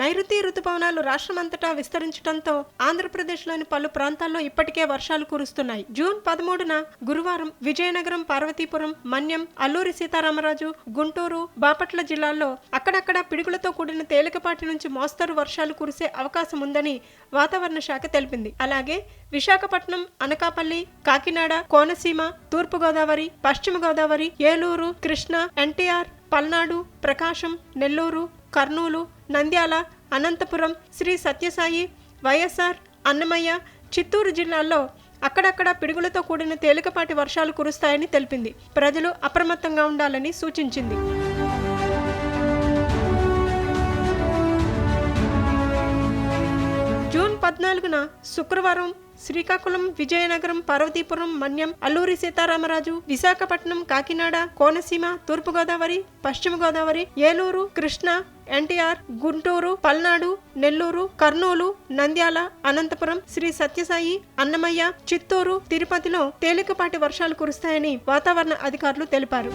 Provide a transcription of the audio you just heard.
నైరుతి రుతుపవనాలు రాష్ట్రమంతటా విస్తరించడంతో ఆంధ్రప్రదేశ్లోని పలు ప్రాంతాల్లో ఇప్పటికే వర్షాలు కురుస్తున్నాయి. జూన్ పదమూడున గురువారం విజయనగరం పార్వతీపురం మన్యం అల్లూరి సీతారామరాజు గుంటూరు బాపట్ల జిల్లాల్లో అక్కడక్కడ పిడుగులతో కూడిన తేలికపాటి నుంచి మోస్తరు వర్షాలు కురిసే అవకాశం ఉందని వాతావరణ శాఖ తెలిపింది. అలాగే విశాఖపట్నం అనకాపల్లి కాకినాడ కోనసీమ తూర్పుగోదావరి పశ్చిమ గోదావరి ఏలూరు కృష్ణా ఎన్టీఆర్ పల్నాడు ప్రకాశం నెల్లూరు కర్నూలు నంద్యాల అనంతపురం శ్రీ సత్యసాయి వైఎస్ఆర్ అన్నమయ్య చిత్తూరు జిల్లాల్లో అక్కడక్కడ పిడుగులతో కూడిన తేలికపాటి వర్షాలు కురుస్తాయని తెలిపింది. ప్రజలు అప్రమత్తంగా ఉండాలని సూచించింది. పద్నాలుగున శుక్రవారం శ్రీకాకుళం విజయనగరం పార్వతీపురం మన్యం అల్లూరి సీతారామరాజు విశాఖపట్నం కాకినాడ కోనసీమ తూర్పుగోదావరి పశ్చిమ గోదావరి ఏలూరు కృష్ణా ఎన్టీఆర్ గుంటూరు పల్నాడు నెల్లూరు కర్నూలు నంద్యాల అనంతపురం శ్రీ సత్యసాయి అన్నమయ్య చిత్తూరు తిరుపతిలో తేలికపాటి వర్షాలు కురుస్తాయని వాతావరణ అధికారులు తెలిపారు.